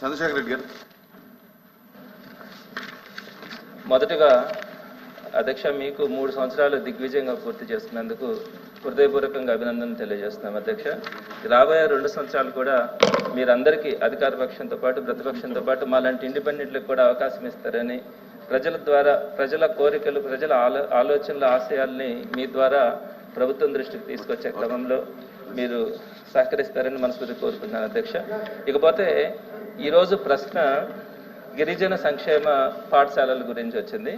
చంద్రశేఖర్ రెడ్డి గారు. మొదటగా అధ్యక్ష మీకు మూడు సంవత్సరాలు దిగ్విజయంగా పూర్తి చేస్తున్నందుకు హృదయపూర్వకంగా అభినందనలు తెలియజేస్తున్నాం అధ్యక్ష. రాబోయే రెండు సంవత్సరాలు కూడా మీరందరికీ అధికార పక్షంతో పాటు ప్రతిపక్షంతో పాటు మాలాంటి ఇండిపెండెంట్లకు కూడా అవకాశం ఇస్తారని ప్రజల ద్వారా ప్రజల కోరికలు ప్రజల ఆలో ఆలోచనల ఆశయాల్ని మీ ద్వారా ప్రభుత్వం దృష్టికి తీసుకొచ్చే క్రమంలో మీరు సహకరిస్తారని మనస్ఫూర్తి కోరుకుంటున్నాను అధ్యక్ష. ఇకపోతే ఈరోజు ప్రశ్న గిరిజన సంక్షేమ పాఠశాలల గురించి వచ్చింది.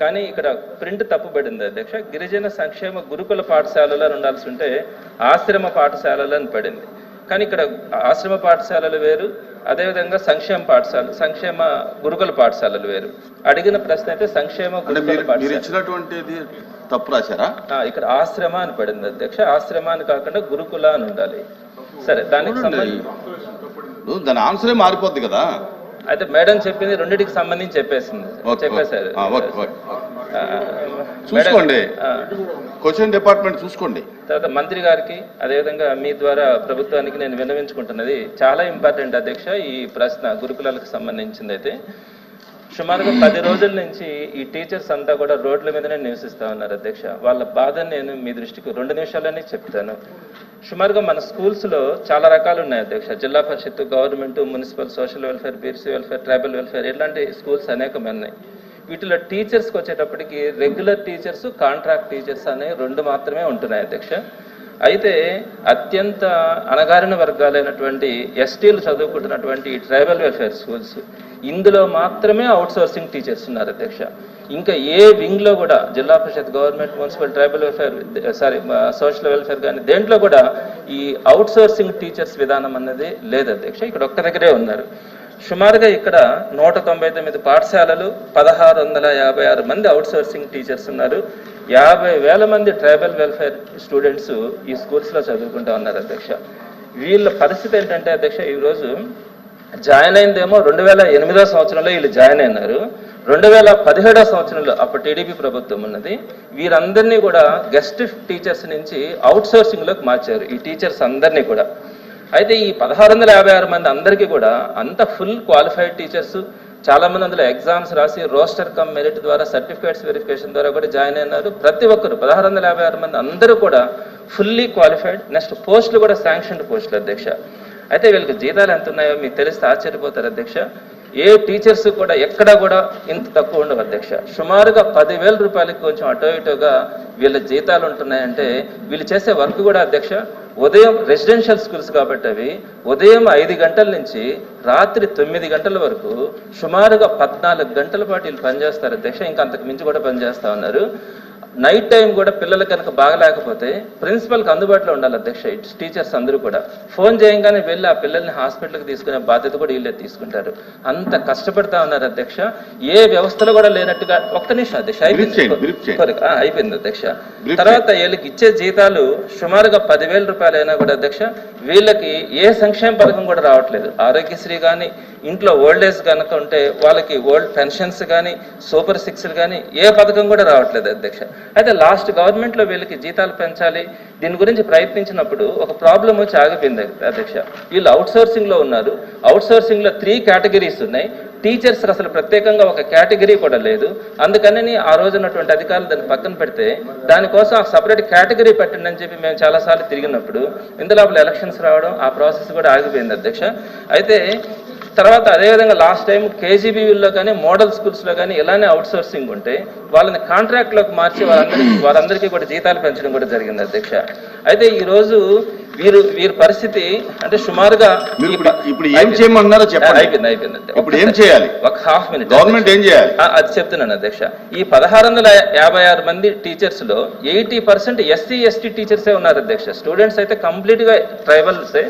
కానీ ఇక్కడ ప్రింట్ తప్పుపడింది అధ్యక్ష. గిరిజన సంక్షేమ గురుకుల పాఠశాలలు అని ఉండాల్సి ఉంటే ఆశ్రమ పాఠశాలలు అని పడింది. కానీ ఇక్కడ ఆశ్రమ పాఠశాలలు వేరు అదేవిధంగా సంక్షేమ పాఠశాల సంక్షేమ గురుకుల పాఠశాలలు వేరు. అడిగిన ప్రశ్న అయితే సంక్షేమ గురుకుల పాఠశాల. తప్పు రాశారా? ఇక్కడ ఆశ్రమ అని పడింది అధ్యక్ష. ఆశ్రమ అని కాకుండా గురుకుల అని ఉండాలి. సరే దానికి సంబంధించి దాని ఆన్సరే మారిపోద్ది కదా. అయితే మేడం చెప్పింది రెండింటికి సంబంధించి చెప్పేసింది. చెప్పేశారు. చూసుకోండి. క్వశ్చన్ డిపార్ట్మెంట్ చూసుకోండి. తర్వాత మంత్రి గారికి అదేవిధంగా మీ ద్వారా ప్రభుత్వానికి నేను విన్నవించుకుంటున్నది చాలా ఇంపార్టెంట్ అధ్యక్ష ఈ ప్రశ్న గురుకులాలకు సంబంధించింది అయితే సుమారుగా పది రోజుల నుంచి ఈ టీచర్స్ అంతా కూడా రోడ్ల మీదనే నివసిస్తా ఉన్నారు అధ్యక్ష. వాళ్ళ బాధను నేను మీ దృష్టికి రెండు నిమిషాలనే చెప్తాను. సుమారుగా మన స్కూల్స్లో చాలా రకాలు ఉన్నాయి అధ్యక్ష. Zilla parishad government municipal social welfare BC welfare tribal welfare ఇలాంటి స్కూల్స్ అనేకమే ఉన్నాయి. వీటిలో టీచర్స్కి వచ్చేటప్పటికి రెగ్యులర్ టీచర్స్ కాంట్రాక్ట్ టీచర్స్ అనే రెండు మాత్రమే ఉంటున్నాయి అధ్యక్ష. అయితే అత్యంత అణగారిన వర్గాలైనటువంటి ఎస్టీలు చదువుకుంటున్నటువంటి ఈ ట్రైబల్ వెల్ఫేర్ స్కూల్స్ ఇందులో మాత్రమే అవుట్ సోర్సింగ్ టీచర్స్ ఉన్నారు అధ్యక్ష. ఇంకా ఏ వింగ్లో కూడా zilla parishad government municipal tribal welfare sorry social welfare కానీ దేంట్లో కూడా ఈ అవుట్ సోర్సింగ్ టీచర్స్ విధానం అన్నది లేదు అధ్యక్ష. ఇక్కడ ఒక్క దగ్గరే ఉన్నారు. సుమారుగా ఇక్కడ నూట తొంభై తొమ్మిది పాఠశాలలు పదహారు వందల యాభై ఆరు మంది అవుట్ సోర్సింగ్ టీచర్స్ ఉన్నారు. యాభై వేల మంది ట్రైబల్ వెల్ఫేర్ స్టూడెంట్స్ ఈ స్కూల్స్లో చదువుకుంటా ఉన్నారు అధ్యక్ష. వీళ్ళ పరిస్థితి ఏంటంటే అధ్యక్ష ఈరోజు జాయిన్ అయిందేమో రెండు వేల ఎనిమిదో సంవత్సరంలో వీళ్ళు జాయిన్ అయినారు. రెండు వేల పదిహేడో సంవత్సరంలో అప్పుడు టీడీపీ ప్రభుత్వం ఉన్నది. వీరందరినీ కూడా గెస్ట్ టీచర్స్ నుంచి అవుట్ సోర్సింగ్లోకి మార్చారు ఈ టీచర్స్ అందరినీ కూడా. అయితే ఈ పదహారు వందల యాభై ఆరు మంది అందరికీ కూడా అంత ఫుల్ క్వాలిఫైడ్ టీచర్స్ చాలా మంది అందులో ఎగ్జామ్స్ రాసి రోస్టర్ కమ్ మెరిట్ ద్వారా సర్టిఫికేట్స్ వెరిఫికేషన్ ద్వారా కూడా జాయిన్ అయినారు. ప్రతి ఒక్కరు పదహారు వందల యాభై ఆరు మంది అందరూ కూడా ఫుల్లీ క్వాలిఫైడ్. నెక్స్ట్ పోస్టులు కూడా శాంక్షన్డ్ పోస్టులు అధ్యక్ష. అయితే వీళ్ళకి జీతాలు ఎంత ఉన్నాయో మీకు తెలిస్తే ఆశ్చర్యపోతారు అధ్యక్ష. ఏ టీచర్స్ కూడా ఎక్కడా కూడా ఇంత తక్కువ ఉండవు అధ్యక్ష. సుమారుగా పదివేల రూపాయలకి కొంచెం అటో ఇటోగా వీళ్ళ జీతాలు ఉంటున్నాయంటే వీళ్ళు చేసే వర్క్ కూడా అధ్యక్ష ఉదయం రెసిడెన్షియల్ స్కూల్స్ కాబట్టి అవి ఉదయం ఐదు గంటల నుంచి రాత్రి తొమ్మిది గంటల వరకు సుమారుగా పద్నాలుగు గంటల పాటు వీళ్ళు పనిచేస్తారు అధ్యక్ష. ఇంకా అంతకు మించి కూడా పనిచేస్తా ఉన్నారు. నైట్ టైం కూడా పిల్లలు కనుక బాగలేకపోతే ప్రిన్సిపల్కి అందుబాటులో ఉండాలి అధ్యక్ష టీచర్స్ అందరూ కూడా. ఫోన్ చేయంగానే వెళ్ళి ఆ పిల్లల్ని హాస్పిటల్కి తీసుకునే బాధ్యత కూడా వీళ్ళే తీసుకుంటారు. అంత కష్టపడతా ఉన్నారు అధ్యక్ష. ఏ వ్యవస్థలో కూడా లేనట్టుగా ఒక్క నిమిషం అధ్యక్ష అయిపోయింది. అయిపోయింది అధ్యక్ష. తర్వాత వీళ్ళకి ఇచ్చే జీతాలు సుమారుగా పదివేల రూపాయలు అయినా కూడా అధ్యక్ష వీళ్ళకి ఏ సంక్షేమ పథకం కూడా రావట్లేదు. ఆరోగ్యశ్రీ కానీ ఇంట్లో ఓల్డ్ ఏజ్ కనుక ఉంటే వాళ్ళకి ఓల్డ్ పెన్షన్స్ కానీ సూపర్ సిక్స్లు కానీ ఏ పథకం కూడా రావట్లేదు అధ్యక్ష. అయితే లాస్ట్ గవర్నమెంట్లో వీళ్ళకి జీతాలు పెంచాలి దీని గురించి ప్రయత్నించినప్పుడు ఒక ప్రాబ్లం వచ్చి ఆగిపోయింది అధ్యక్ష. వీళ్ళు అవుట్ సోర్సింగ్లో ఉన్నారు. అవుట్ సోర్సింగ్లో త్రీ కేటగిరీస్ ఉన్నాయి. టీచర్స్ అసలు ప్రత్యేకంగా ఒక కేటగిరీ కూడా లేదు. అందుకని ఆ రోజు ఉన్నటువంటి అధికారులు దాన్ని పక్కన పెడితే దానికోసం సపరేట్ కేటగిరీ పెట్టండి అని చెప్పి మేము చాలాసార్లు తిరిగినప్పుడు ఇందులో ఎలక్షన్స్ రావడం ఆ ప్రాసెస్ కూడా ఆగిపోయింది అధ్యక్ష. అయితే తర్వాత అదేవిధంగా లాస్ట్ టైం కేజీబీవీలో కానీ మోడల్ స్కూల్స్లో కానీ ఇలానే అవుట్ సోర్సింగ్ ఉంటే వాళ్ళని కాంట్రాక్ట్లోకి మార్చి వారందరికీ వారందరికీ కూడా జీతాలు పెంచడం కూడా జరిగింది అధ్యక్ష. అయితే ఈరోజు వీరు వీరి పరిస్థితి అంటే సుమారుగా ఇప్పుడు ఏం చేయమన్నారో చెప్పండి. అయిపోయింది అయిపోయింది. ఇప్పుడు ఏం చేయాలి? ఒక హాఫ్ మినిట్ గవర్నమెంట్ ఏం చేయాలి? అది చెప్తున్నాను అధ్యక్ష. ఈ పదహారు వందల యాభై ఆరు మంది టీచర్స్లో ఎయిటీ పర్సెంట్ ఎస్సీ ఎస్టీ టీచర్సే ఉన్నారు అధ్యక్ష. స్టూడెంట్స్ అయితే కంప్లీట్గా ట్రైబల్సే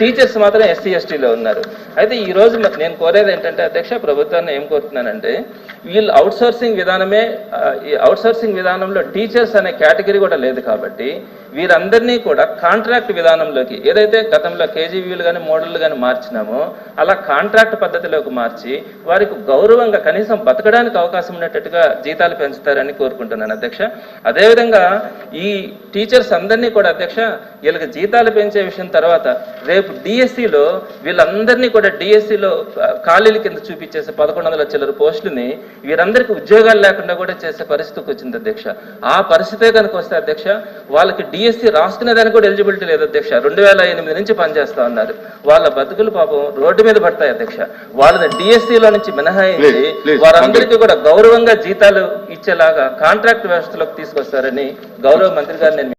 టీచర్స్ మాత్రం ఎస్సీ ఎస్టీలో ఉన్నారు. అయితే ఈ రోజు నేను కోరేది ఏంటంటే అధ్యక్ష ప్రభుత్వాన్ని ఏం కోరుతున్నానంటే వీళ్ళు అవుట్ సోర్సింగ్ విధానమే ఈ అవుట్ సోర్సింగ్ విధానంలో టీచర్స్ అనే కేటగిరీ కూడా లేదు కాబట్టి వీరందరినీ కూడా కాంట్రాక్ట్ విధానంలోకి ఏదైతే గతంలో కేజీవీలు కానీ మోడళ్ళు కానీ మార్చినామో అలా కాంట్రాక్ట్ పద్ధతిలోకి మార్చి వారికి గౌరవంగా కనీసం బతకడానికి అవకాశం ఉన్నట్టుగా జీతాలు పెంచుతారని కోరుకుంటున్నాను అధ్యక్ష. అదేవిధంగా ఈ టీచర్స్ అందరినీ కూడా అధ్యక్ష వీళ్ళకి జీతాలు పెంచే విషయం తర్వాత రేపు డిఎస్సిలో వీళ్ళందరినీ కూడా డిఎస్సిలో ఖాళీల కింద చూపించేసి పదకొండు వందల చిల్లర పోస్టులని వీరందరికీ ఉద్యోగాలు లేకుండా కూడా చేసే పరిస్థితికి వచ్చింది అధ్యక్ష. ఆ పరిస్థితే కనుక వస్తే అధ్యక్ష వాళ్ళకి డిఎస్సి రాసుకునే దానికి కూడా ఎలిజిబిలిటీ లేదు అధ్యక్ష. రెండు వేల ఎనిమిది నుంచి పనిచేస్తా ఉన్నారు. వాళ్ళ బతుకులు పాపం రోడ్డు మీద పడతాయి అధ్యక్ష. వాళ్ళని డిఎస్సిలో నుంచి మినహాయించి వారందరికీ కూడా గౌరవంగా జీతాలు ఇచ్చేలాగా కాంట్రాక్ట్ వ్యవస్థలోకి తీసుకొస్తారని గౌరవ మంత్రి గారు నేను